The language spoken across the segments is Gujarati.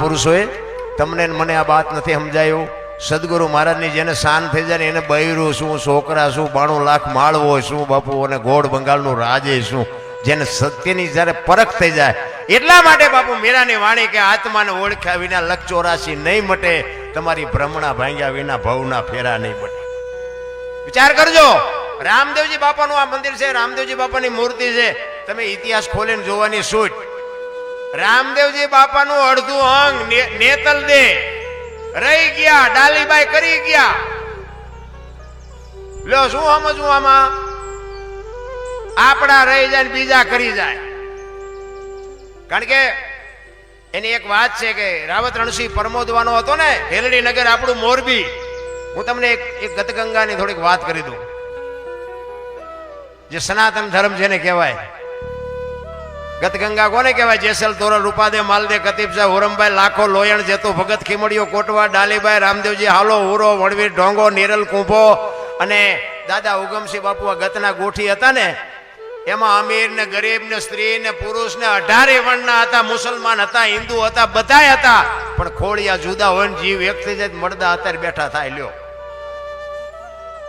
પુરુષોએ, તમને મને આ વાત નથી સમજાયું. સદગુરુ મહારાજની જેને શાન થઈ જાય એને બૈરું શું, છોકરા શું, બાણું લાખ માળવો શું, બાપુ, અને ગોળ બંગાળનું રાજે શું? જેને સત્યની જ્યારે પરખ થઈ જાય, એટલા માટે બાપુ મીરાની વાણી કે આત્માને ઓળખ્યા વિના લખ ચોરાશી નહીં મટે. તમારી ભ્રમણા ભાંગ્યા વિના ભવના ફેરા નહીં મટે. વિચાર કરજો, રામદેવજી બાપાનું આ મંદિર છે, રામદેવજી બાપાની મૂર્તિ છે. તમે ઇતિહાસ ખોલીને જોવાની છૂટ. રામદેવજી બાપાનું અડધું અંગ ને- નેતલ દે. રહી ગયા, ડાલીબાઈ કરી ગયા. લ્યો, શું સમજવું આમાં? આપણા રહી જાય બીજા કરી જાય. કારણ કે એની એક વાત છે કે રાવત રણસિંહ પરમોદવાનો હતો ને હેલડી નગર આપણું મોરબી. હું તમને એક ગતગંગાની થોડીક વાત કરી દઉં. જે સનાતન ધર્મ જેને કહેવાય. ગતગંગા કોને કહેવાય? જેસલ તોરલ રૂપાદે માલદે કતીબસાહ હુરમભાઈ, લાખો, લોયણ, જેતો, ભગત, ખીમડીઓ, કોટવા ડાલીભાઈ રામદેવજી, હાલો, હુરો, વણવીર, ઢોંગો, નિરલ, કુંભો અને દાદા ઉગમસિંહ બાપુ આ ગતના ગોઠી હતા ને, એમાં અમીર ને ગરીબ ને સ્ત્રી ને પુરુષ ને અઢારે વર્ણના હતા, મુસલમાન હતા, હિન્દુ હતા, બધાય હતા. પણ ખોળિયા જુદા હોય જીવ એક થઈ જાય મળદા અત્યારે બેઠા થાય, લ્યો.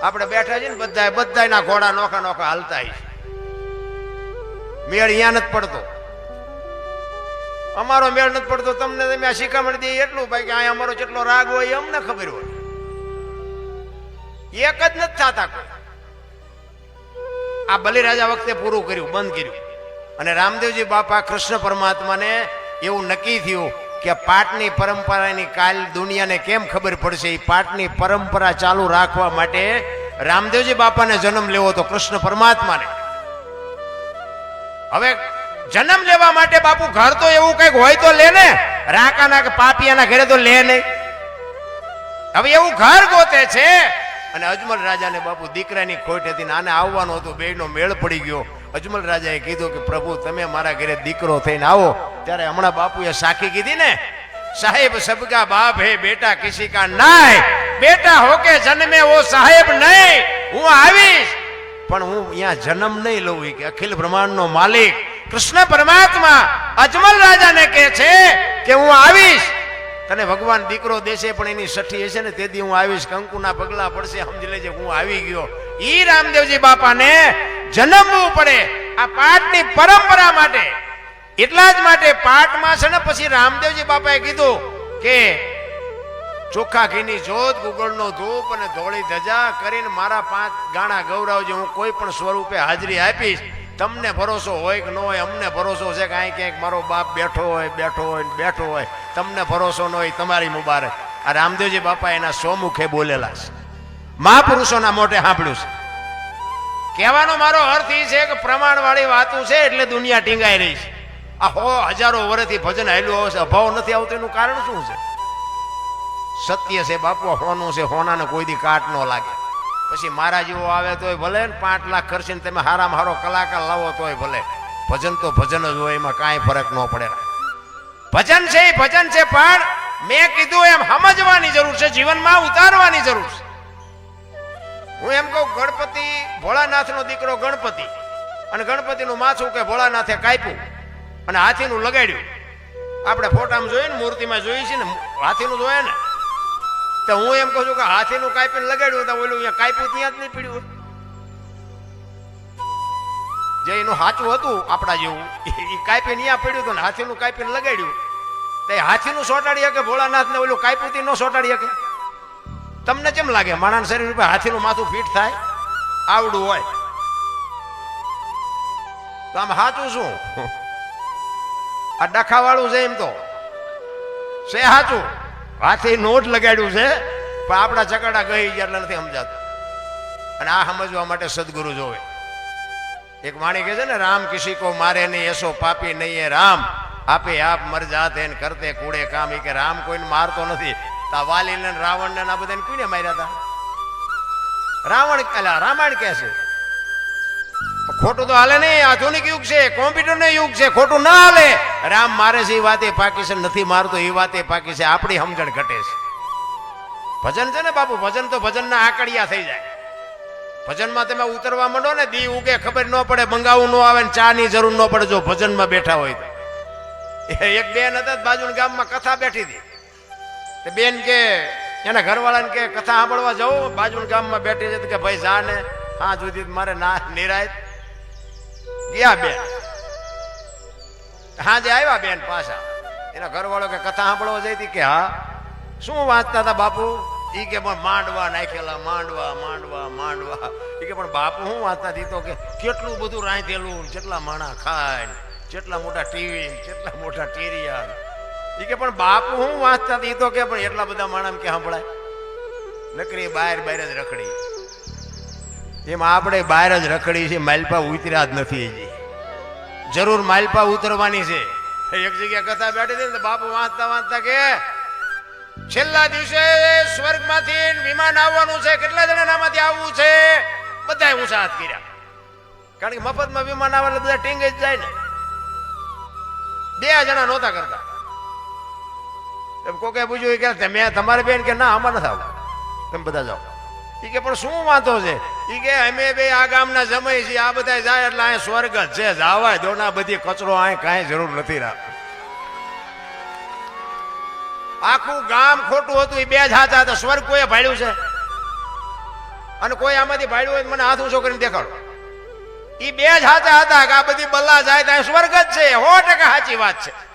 આપણે બેઠા છીએ ને બધા બધાયના ઘોડા નોખા નોખા હાલતા છે. મેળ અહીંયા નથી પડતો. અમારો મેળ નથી પડતો, તમને તમે આ શિખામણ દઈએ એટલું ભાઈ કે અહીંયા અમારો જેટલો રાગ હોય અમને ખબર હોય. એક જ નથી થતા કોઈ. આ બલિરાજા વખતે પૂરું કર્યું, બંધ કર્યું. અને રામદેવજી બાપા કૃષ્ણ પરમાત્માને એવું નક્કી થયું કે પાટની પરંપરાની કાલ દુનિયાને કેમ ખબર પડશે? એ પાટની પરંપરા ચાલુ રાખવા માટે રામદેવજી બાપાને જન્મ લેવો તો કૃષ્ણ પરમાત્માને. હવે જન્મ લેવા માટે બાપુ ઘર તો એવું કંઈક હોય તો લે ને. રાકાના કે પાપિયાના ઘરે તો લે નહીં. હવે એવું ઘર ગોતે છે અને અજમલ રાજાને બાપુ દીકરાની ખોટ હતી ને આને આવવાનું હતું, બેયનો મેળ પડી ગયો. અજમલ રાજાએ કીધું કે, પ્રભુ, તમે મારા ઘરે દીકરો થઈને આવો. ત્યારે હમણાં બાપુએ સાખી કીધી ને, સાહેબ, સબકા બાપ હે, બેટા કિસી કા નાય. બેટા હોકે જન્મે વો સાહેબ નહીં. હું આવીશ. પણ હું અહીંયા જન્મ નહીં લઉં કે અખિલ બ્રહ્માંડનો માલિક. કૃષ્ણ પરમાત્મા અજમલ રાજાને કહે છે કે હું આવીશ. તને ભગવાન દીકરો દેશે પણ એની સઠી હશે ને તેથી હું આવીશ કંકુના પગલા પડશે, સમજી લેજે હું આવી ગયો. ઈ રામદેવજી બાપાને જન્મવું પડે આ પાઠની પરંપરા માટે. એટલા જ માટે પાઠમાં છે ને, પછી રામદેવજી બાપાએ કીધું કે ચોખ્ખા ઘીની જોત, ગુગળનો ધૂપ અને ધોળી ધજા કરીને મારા પાંચ ગાણા ગૌરાવજી, હું કોઈ પણ સ્વરૂપે હાજરી આપીશ, તમને ભરોસો હોય કે ન હોય, અમને ભરોસો છે કે અહીં ક્યાંક મારો બાપ બેઠો હોય બેઠો હોય બેઠો હોય, તમને ભરોસો ન હોય તમારી મુબારક. આ રામદેવજી બાપા એના સોમુખે બોલેલા છે. મહાપુરુષોના મોઢે સાંભળ્યું છે. કહેવાનો મારો અર્થ એ છે કે પ્રમાણવાળી વાતો છે એટલે દુનિયા ટીંગાઈ રહી છે. આ હો હજારો વર્ષથી ભજન હાલ્યું આવશે અભાવ નથી આવતો, એનું કારણ શું છે? સત્ય છે બાપુ, હોનું છે, હોનાને કોઈ દી કાટ ન લાગે. પછી મારા જેવો આવે તોય ભલે ને પાંચ લાખ ખર્ચીને તમે હારામાં હારો કલાકાર લાવો તોય ભલે. ભજન તો ભજન જ હોય, એમાં કાંઈ ફરક ન પડે. ભજન છે એ ભજન છે, પણ મેં કીધું એમ સમજવાની જરૂર છે, જીવનમાં ઉતારવાની જરૂર છે. હું એમ કહું, ગણપતિ ભોળાનાથનો દીકરો ગણપતિ. અને ગણપતિનું માથું કે ભોળાનાથે કાપ્યું અને હાથીનું લગાડ્યું. આપણે ફોટામાં જોઈએ ને, મૂર્તિમાં જોઈએ છે ને, હાથીનું જોઈએ ને. તો હું એમ કહું છું કે હાથીનું કાપીને લગાડ્યું તો ઓલું અહીંયા કાપ્યું ત્યાં જ નહીં પીડ્યું. જે એનું સાચું હતું આપણા જેવું એ કાપીને ત્યાં પડ્યું હતું ને હાથીનું કાપીને લગાડ્યું. તો એ હાથીનું સોટાડી શકે ભોળાનાથને ઓલું કાપ્યું ન સોટાડી શકે? તમને કેમ લાગે? માણસ શરીર ઉપર હાથીનું માથું ફીટ થાય? આવડું હોય. તો આમ સાચું શું? આ ડખાવાળું છે એમ તો. છે સાચું હાથી નોટ લગાડ્યું છે, પણ આપણા ચકડા ગઈ ગયા એટલે નથી સમજાતું. અને આ સમજવા માટે સદગુરુ જોવે. એક વાણી કહે છે ને, રામ કિસી કો મારે નહીં, એસો પાપી નહીં એ રામ. આપે આપ મર જાતે ને કરતે કૂડે કામ એ કે રામ કોઈને મારતો નથી. તા વાલી ને રાવણ ને આ બધાને કોઈને માર્યા હતા રાવણ કલા રામાયણ કહે છે ખોટું તો હાલે નહીં, આધુનિક યુગ છે, કોમ્પ્યુટરનો યુગ છે, ખોટું ના હાલે. રામ મારે છે એ વાતે પાકી છે, નથી મારતો એ વાતે પાકી છે, આપણી સમજણ ઘટે છે. ભજન છે ને બાપુ, ભજન તો ભજનના આકડિયા થઈ જાય. ભજનમાં તમે ઉતરવા માંડો ને, દી ઉગે ખબર ન પડે મંગાવું ન આવે ને ચા ની જરૂર ન પડે, જો ભજનમાં બેઠા હોય તો. એક બેન હતા બાજુ ગામમાં કથા બેઠી હતી. તે બેન કે, એના ઘરવાળાને કે, કથા સાંભળવા જવું બાજુના ગામમાં બેઠી છે કે, ભાઈ જા ને હા, જુદી, મારે ના નિરાય ગયા બેન. હાજે આવ્યા બેન પાછા. એના ઘરવાળો કે કથા સાંભળવા જઈ હતી કે, હા, શું વાંચતા હતા બાપુ? ઈ કે પણ માંડવા નાખેલા, માંડવા માંડવા માંડવા. ઈ કે, પણ બાપુ હું વાંચતા હતી તો કે, કેટલું બધું રાંધેલું, જેટલા માણા ખાય, જેટલા મોટા ટીવી, જેટલા મોટા ટેરિયા. ઈ કે, પણ બાપુ હું વાંચતા હતી તો કે, પણ એટલા બધા માણા કે સાંભળાય? નકરી બહાર બહાર જ રખડી. એમ આપણે બહાર જ રખડી છે માલપા ઉતર્યા જ નથી હજી. જરૂર માલપા ઉતરવાની છે. એક જગ્યા કથા બેઠી હતી બાપુ વાંચતા વાંચતા કે, છેલ્લા દિવસે સ્વર્ગમાંથી વિમાન આવવાનું છે, કેટલા જણા આમાંથી આવવું છે? બધા ઊંચા હાથ કર્યા. કારણ કે મફતમાં વિમાન આવે એટલે બધા ટીંગે જ જાય ને. બે જણા નહોતા કરતા. કોકે પૂછ્યું કે, મેં તમારે બેન કે ના, આમાં નથી આવવું તમે બધા જાઓ. એ કે, પણ શું વાંધો છે? કે અમે બે આ ગામના જમાઈ છીએ, આ બધા જાય એટલે અહીંયા સ્વર્ગ જ છે. જાવાય દોના બધી કચરો અહીં કાંઈ જરૂર નથી રાખ આખું ગામ ખોટું હતું એ બે જ હાથ હતા સ્વર્ગ કોઈએ ભાડ્યું છે? અને કોઈ આમાંથી ભાડ્યું હોય મને હાથ ઊંચો કરીને દેખાડો. એ બે જ હાથા હતા કે આ બધી બલ્લા જાય ત્યાં સ્વર્ગ જ છે. સો ટકા સાચી વાત છે.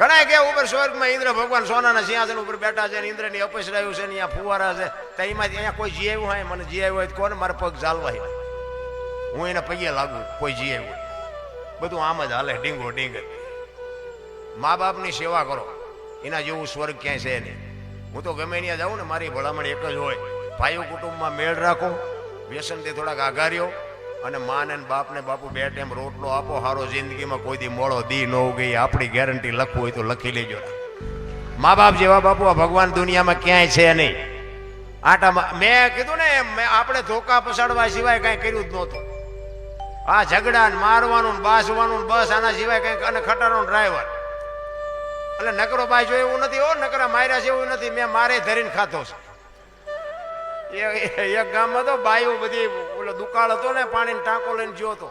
ઘણા કે ઉપર સ્વર્ગમાં ઇન્દ્ર ભગવાન સોનાના સિંહાસન ઉપર બેઠા છે ઇન્દ્રની અપસરાયું છે અહીંયા ફુવારા છે. તો એમાંથી અહીંયા કોઈ જી આવ્યું હોય? મને જી હોય કોને મારા પગ ચાલવા હોય હું એને પગે લાગુ, કોઈ જી હોય. બધું આમ જ હાલે ડીંગો ડીંગ મા બાપની સેવા કરો. એના જેવું સ્વર્ગ ક્યાંય છે નહીં. હું તો ગમે ત્યાં જાઉં ને, મારી ભલામણ એક જ હોય. ભાઈઓ કુટુંબમાં મેળ રાખો. વ્યસનથી થોડાક આઘાર્યો અને માને બાપને બાપુ બે ટાઈમ રોટલો આપો, હારો જિંદગીમાં કોઈ દી મોડો દી ન ઉગી આપણી ગેરંટી લખવું હોય તો લખી લેજો. મા બાપ જેવા બાપુ આ ભગવાન દુનિયામાં ક્યાંય છે નહીં. આટામાં મેં કીધું ને મેં આપણે ધોકા પસાડવા સિવાય કાંઈ કર્યું જ નહોતું. આ ઝઘડા ને મારવાનું ને બાસવાનું બસ આના સિવાય કંઈક અને ખટારો ડ્રાઈવર એટલે નકરો બાઈ જો એવું નથી ઓ નકરા માર્યા છે એવું નથી, મેં મારે ધરીને ખાતો છે. એક ગામમાં તો બાયું બધી ઓલો દુકાળ હતો ને, પાણીનો ટાંકો લઈને જ્યો હતો.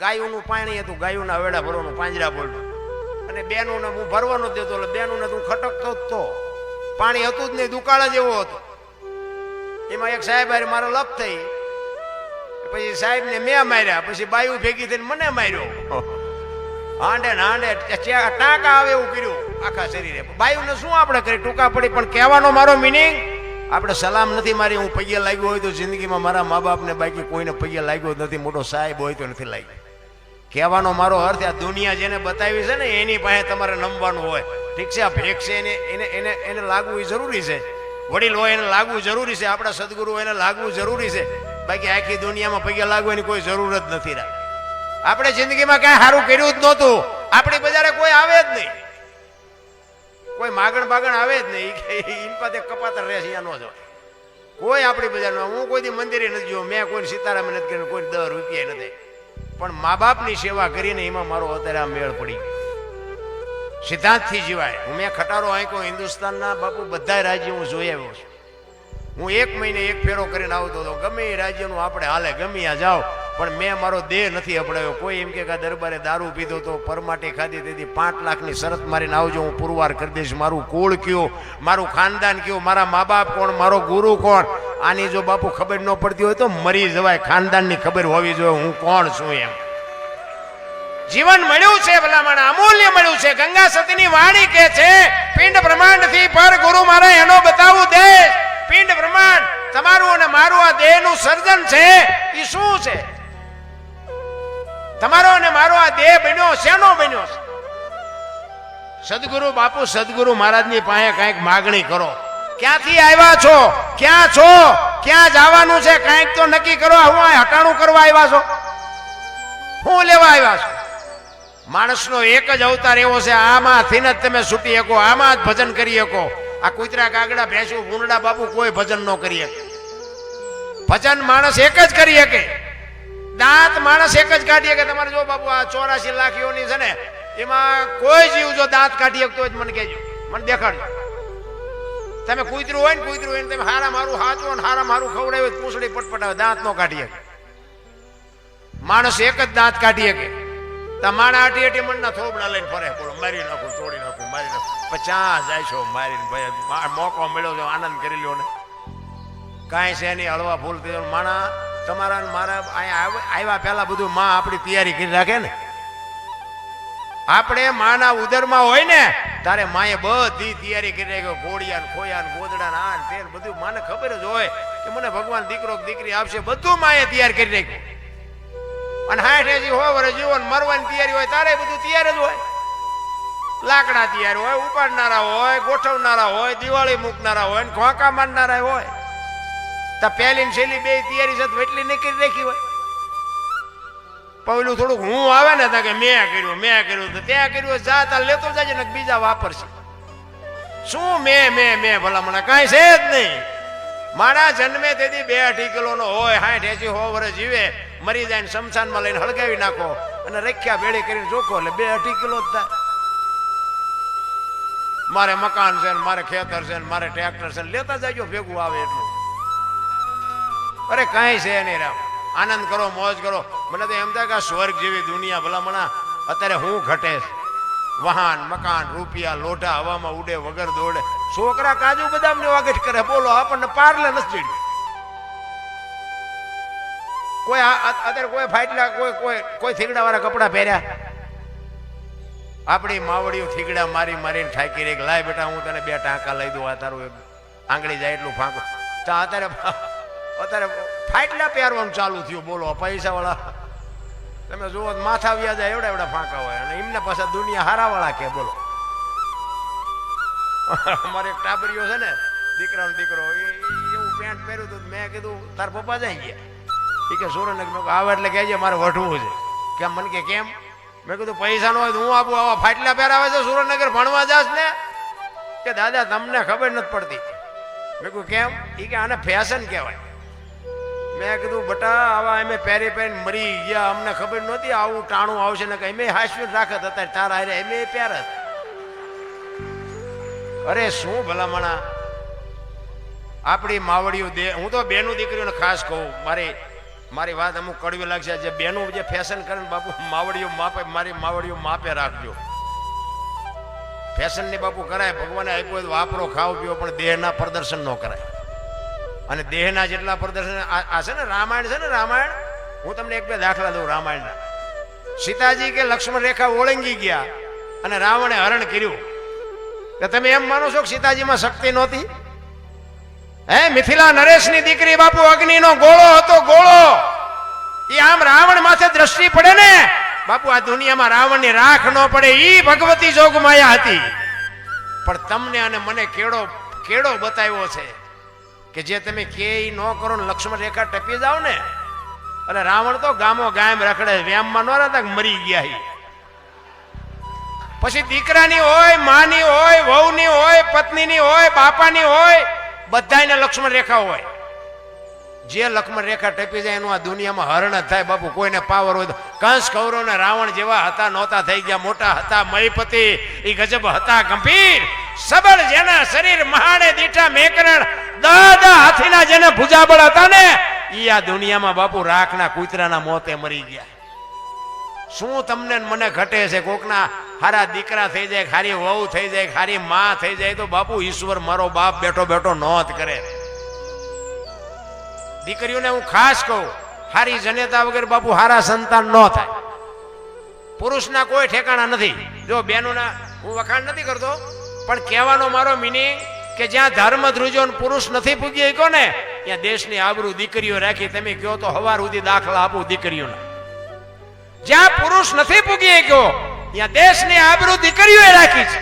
ગાયુંનું પાણી હતું, ગાયુંના વેડા ભરવાનું પાંજરા પડ્યું અને બેનું ને હું ભરવાનો દેતો, એટલે બેનું ને તું ખટકતો જ તો. પાણી હતું જ નહીં, દુકાળ જ એવો હતો. એમાં એક સાહેબ હારે મારો લપ થઈ. પછી સાહેબ ને મેં માર્યા, પછી બાયું ભેગી થઈને મને માર્યો. હાંડે ને હાંડે ટાંકા આવે એવું કર્યું આખા શરીરે. બાયુને શું આપણે કરી? ટૂંકા પડી, પણ કહેવાનો મારો મિનિંગ આપણે સલામ નથી મારી, હું પૈયે લાગ્યો હોય તો જિંદગીમાં મારા મા બાપને બાકી કોઈને પૈયે લાગ્યો નથી, મોટો સાહેબ હોય તો નથી લાગ્યો. કહેવાનો મારો અર્થ આ દુનિયા જેને બતાવી છે ને, એની પાસે તમારે નમવાનું હોય. ઠીક છે, આ ભેગ છે, એને એને એને એને લાગવું જરૂરી છે. વડીલ હોય એને લાગવું જરૂરી છે, આપણા સદગુરુ એને લાગવું જરૂરી છે. બાકી આખી દુનિયામાં પૈયા લાગવાની કોઈ જરૂર જ નથી રાખ આપણે જિંદગીમાં કાંઈ સારું કર્યું જ નહોતું. આપણી બજારે કોઈ આવે જ નહીં. કોઈ માગણ બાગણ આવે જ નહીં. ઈન પાસે કપાતર રહે છે ન જવાય. કોઈ આપણી બજારમાં, હું કોઈ દી મંદિરે નથી જોયો મેં કોઈ સીતારામ નથી કર્યું કોઈ દસ રૂપિયા નથી. પણ મા બાપની સેવા કરીને એમાં મારો અત્યારે આ મેળ પડી ગયો. સિદ્ધાંતથી જીવાય. હું મેં ખટારો આંક્યો, હિન્દુસ્તાનના બાપુ બધા રાજ્ય હું જોઈ આવ્યો છું. હું એક મહિને એક ફેરો કરીને આવતો હતો. ગમે એ રાજ્યનું આપણે હાલે, ગમે આ જાઓ. પણ મેં મારો દેહ નથી અપડાવ્યો. કોઈ એમ કે દરબારે દારૂ પીધો તો પરમાટી ખાધી, તેથી પાંચ લાખની શરત મારીને આવજો, હું પુરવાર કરી દઈશ. મારું કુળ કયું, મારું ખાનદાન કયું, મારા મા બાપ કોણ, મારો ગુરુ કોણ? આની જો બાપુ ખબર ન પડતી હોય તો મરી જવાય. ખાનદાનની ખબર હોવી જોઈએ, હું કોણ છું એમ. જીવન મળ્યું છે ભલામણ, અમૂલ્ય મળ્યું છે. ગંગા સતીની વાણી કે છે, પિંડ બ્રહ્માંડથી પર ગુરુ મારે એનો બતાવું દેશ પિંડ બ્રહ્માંડ, તમારું અને મારું આ દેહનું સર્જન છે એ શું છે? તમારો અને મારો આ દેહ બન્યો શેનો બન્યો છે સદગુરુ બાપુ સદગુરુ મહારાજની પાસે કંઈક માગણી કરો. ક્યાંથી આવ્યા છો? ક્યાં છો? ક્યાં જવાનું છે? કાંઈક તો નક્કી કરો હું આ હટાણું કરવા આવ્યા છો? હું લેવા આવ્યા છો? માણસનો એક જ અવતાર એવો છે આમાંથી જ તમે છૂટી શકો આમાં જ ભજન કરી શકો. આ કૂતરા કાગડા ભેંસું ભૂંડડા બાપુ કોઈ ભજન ન કરી શકે. ભજન માણસ એક જ કરી શકે. દાંત માણસ એક જ કાઢીએ કે તમારે જો બાપુ આ ચોરાસી લાખીઓની છે ને, એમાં કોઈ જીવ જો દાંત કાઢી શકતો હોય મને કહેજો. મને દેખાડજો. તમે કૂતરું હોય ને, કૂતરું હોય ને, તમે હારા મારું હાચો ને, હારા મારું ખવડાવ્યું પૂછડી પટપટાવે દાંત નો કાઢી શકે. માણસ એક જ દાંત કાઢી શકે. તમારા આટી આટી મનના થોબડા લઈને ફરે, બોલો, મારી નાખું, તોડી નાખું, મારી નાખું. પચાસ જાય છો મારીને ભાઈ? મોકો મળ્યો છે, આનંદ કરી લ્યો ને. કાંઈ છે નહીં, હળવા ફૂલ થઈ જાય. માણા તમારા મારા અહીંયા આવ્યા પહેલાં બધું માં આપણી તૈયારી કરી રાખે ને. આપણે માના ઉદરમાં હોય ને, તારે માએ બધી તૈયારી કરી રાખી. ઘોડિયા ને ખોયા ને ગોદડા ને આ ને બધું. માને ખબર જ હોય કે મને ભગવાન દીકરો દીકરી આપશે. બધું માએ તૈયાર કરી રાખ્યું. અને હાઠ એજી હોય વરે જીવન મરવાની તૈયારી હોય, તારે બધું તૈયાર જ હોય. લાકડા તૈયાર હોય, ઉપાડનારા હોય, ગોઠવનારા હોય, દિવાળી મૂકનારા હોય ને ખોંકા મારનારા હોય. તો પહેલી ને છેલ્લી બે તૈયારી સાથે એટલી નીકળી રાખી હોય. પહેલું થોડુંક હું આવે ને તા કે મેં કર્યું મેં કર્યું, તો ત્યાં કર્યું જા તાર લેતો જાય ને બીજા વાપરશે. શું મેં મેં મેં ભલા મને કાંઈ છે જ નહીં. મારા જન્મે તેથી બે અઢી કિલોનો હોય, હાઠ એસી હો વર્ષ જીવે, મરી જાય ને શમશાનમાં લઈને હળગાવી નાખો અને રખ્યા ભેળી કરીને જોખો, એટલે બે અઢી કિલો જ થાય. મારે મકાન છે ને મારે ખેતર છે ને મારે ટ્રેક્ટર છે લેતા જાજો, ભેગું આવે એટલું. અરે કાંઈ છે નહીં રામ. આનંદ કરો, મોજ કરો. મને તો એમ થાય કે સ્વર્ગ જેવી દુનિયા ભલામણા અત્યારે હું ઘટે વાહન, મકાન, રૂપિયા, લોઢા, હવામાં ઉડે, વગર દોડે. છોકરા કાજુ બદામ ને વાગટ કરે. બોલો, આપણને પારલે નથી ચડ્યું કોઈ અત્યારે કોઈ ફાટલા કોઈ કોઈ કોઈ થીગડા વાળા કપડા પહેર્યા? આપણી માવડીઓ થીગડા મારી મારીને ઠાકી રહી લાય બેટા, હું તને બે ટાંકા લઈ દઉં, આ તારું આંગળી જાય એટલું ફાંકો. તો અત્યારે અત્યારે ફાટલા પહેરવાનું ચાલુ થયું, બોલો પૈસા વાળા તમે જુઓ, માથા વ્યાજા એવડા એવડા ફાંકા હોય. અને એમને પાછા દુનિયા હારા વાળા કે, બોલો. અમારે એક ટાબરીઓ છે ને, દીકરાનો દીકરો એવું પેન્ટ પહેર્યું હતું, મેં કીધું, તાર પપ્પા જાય ગયા. એ કે સુરનગર મેં આવે એટલે કહેજે, મારે વઢવું છે. કેમ મને કે, કેમ? મેં કીધું, પૈસા નો હોય તો હું આપું, આવા ફાટલા પહેરાવે છે સુરેન્દ્રનગર, ભણવા જાશ ને? કે, દાદા, તમને ખબર નથી પડતી. મેં કીધું, કેમ? એ કે, આને ફેશન કહેવાય. મેં કીધું, બટા, આવા અમે પહેરી પહેરીને મરી ગયા. અમને ખબર નહોતી આવું ટાણું આવશે ને કઈ. મેં હાસ્યું રાખત અત્યારે તારા હારે એમે પહેરત. અરે, શું ભલામણા? આપણી માવડીઓ દે, હું તો બેનું દીકરીઓને ખાસ કહું. મારી મારી વાત અમુક કડવી લાગશે. જે બેનું જે ફેશન કરે ને બાપુ, માવડીઓ માપે, મારી માવડીઓ માપે રાખજો. ફેશનની બાપુ કરાય, ભગવાને આપ્યો વાપરો, ખાવ, પીવો, પણ દેહના પ્રદર્શન ન કરાય. અને દેહના જેટલા પ્રદર્શન આ છે ને રામાયણ છે ને રામાયણ? હું તમને એક બે દાખલા દઉં રામાયણના. સીતાજી કે લક્ષ્મણ રેખા ઓળંગી ગયા અને રાવણે હરણ કર્યું. કે તમે એમ માનો છો કે સીતાજીમાં શક્તિ નહોતી? હે, મિથિલા નરેશની દીકરી બાપુ અગ્નિનો ગોળો હતો, ગોળો. એ આમ રાવણ માથે દ્રષ્ટિ પડે ને? બાપુ, આ દુનિયામાં રાવણની રાખ ન પડે એ ભગવતી જોગમાયા હતી. પણ તમને અને મને કેળો કેળો બતાવ્યો છે. કે જે તમે કે ન કરો ને લક્ષ્મણ રેખા ટપી જાઓ ને એટલે રાવણ તો ગામો ગામ રખડે, વ્યામમાં ન રહેતા મરી ગયા પછી દીકરાની હોય, માની હોય, વહુની હોય, પત્નીની હોય, બાપાની હોય, બધાયને લક્ષ્મણ રેખા હોય. જે લક્ષ્મણ રેખા ટપી જાય એનું આ દુનિયામાં હરણ થાય બાપુ, કોઈને પાવર હોય કંસ કૌરવ ને રાવણ જેવા હતા, નહોતા થઈ ગયા, મોટા હતા, મહીપતિ એ ગજબ હતા, ગંભીર. સબળ જેના શરીર મહાણે દીઠા મેકરણ દાદા હાથીના જેને ભુજાબળ હતા ને એ આ દુનિયામાં બાપુ રાખના કૂતરાના મોતે મરી ગયા. શું તમને મને ઘટે છે? કોકના હારા દીકરા થઈ જાય ખારી વહુ થઈ જાય ખારી માં થઈ જાય, તો બાપુ ઈશ્વર મારો બાપ બેઠો બેઠો નોંધ કરે. દીકરીઓને હું ખાસ કહું, હારી જનેતા વગર બાપુ હારા સંતાન ન થાય. પુરુષના કોઈ ઠેકાણા નથી. જો બેનોના હું વખાણ નથી કરતો, પણ કહેવાનો મારો મિનિંગ કે જ્યાં ધર્મ ધ્રુજો પુરુષ નથી પૂગી શક્યો ને ત્યાં દેશની આબરૂ દીકરીઓ રાખી તમે કહો તો હવાર સુધી દાખલા આપું દીકરીઓના. જ્યાં પુરુષ નથી પૂગી ગયો ત્યાં દેશની આબરૂ દીકરીઓએ રાખી છે.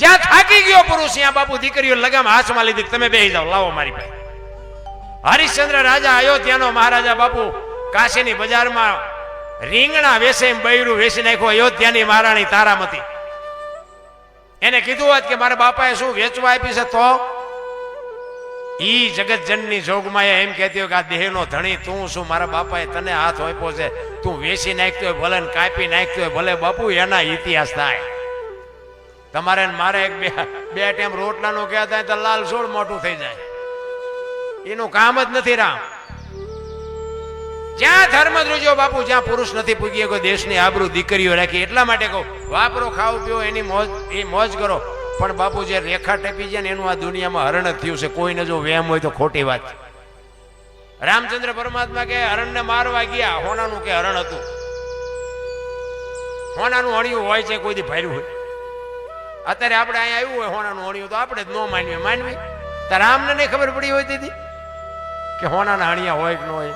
જ્યાં થાકી ગયો પુરુષ, ત્યાં બાપુ દીકરીઓ લગામ હાથમાં લીધી તમે બેસી જાઓ, લાવો મારી પાસે. હરિશ્ચંદ્ર રાજા અયોધ્યાનો મહારાજા બાપુ કાશીની બજારમાં રીંગણા વેસે બૈરું વેસી નાખ્યો, અયોધ્યાની મહારાણી તારામતી. એને કીધું હોત કે મારા બાપાએ શું વેચવા આપી છે તો? ઈ જગતજનની જોગમાં એમ કહેતી હોય કે આ દેહનો ધણી તું શું? મારા બાપાએ તને હાથ આપ્યો છે. તું વેચી નાખતો હોય ભલે કાપી નાખતો હોય, ભલે બાપુ, એના ઇતિહાસ થાય. તમારે મારે એક બે બે ટાઈમ રોટલાનું કહેતા તો લાલ સોળ મોટું થઈ જાય. એનું કામ જ નથી રામ. જ્યાં ધર્મ ધ્રુજો બાપુ, જ્યાં પુરુષ નથી પૂગી કોઈ દેશની આબરૂ દીકરીઓ રાખી, એટલા માટે કહું, વાપરો ખાવ પીઓ, એની મોજ, એ મોજ કરો. પણ બાપુ, જે રેખા ટેપી છે ને, એનું આ દુનિયામાં હરણ જ થયું છે. કોઈને જો વેમ હોય તો ખોટી વાત રામચંદ્ર પરમાત્મા કે હરણને મારવા ગયા, હોનાનું કે હરણ હતું? હોનાનું હણિયું હોય છે, કોઈ દી ભર્યું હોય. અત્યારે આપણે અહીંયા આવ્યું હોય હોનાનું હણિયું તો આપણે જ ન માનવી માનવી? તો રામને નહીં ખબર પડી હોય દીદી કે હોનાના હણિયા હોય કે ન હોય?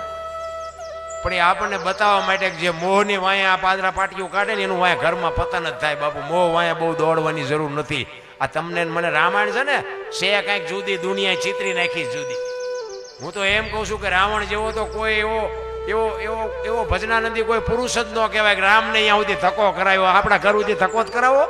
પણ એ આપણને બતાવવા માટે જે મોહની વાયા આ પાદરા પાટીઓ કાઢે ને એનું વાયા ઘરમાં પતન જ થાય. બાપુ, મોહ વાયા બહુ દોડવાની જરૂર નથી. આ તમને મને રામાયણ છે ને, સે કાંઈક જુદી દુનિયા ચિતરી નાખી જુદી. હું તો એમ કહું છું કે રાવણ જેવો તો કોઈ એવો એવો એવો એવો ભજનાનંદી કોઈ પુરુષ જ ન કહેવાય કે રામને અહીંયા સુધી ધક્કો કરાયો, આપણા ઘર સુધી ધક્કો જ કરાવો.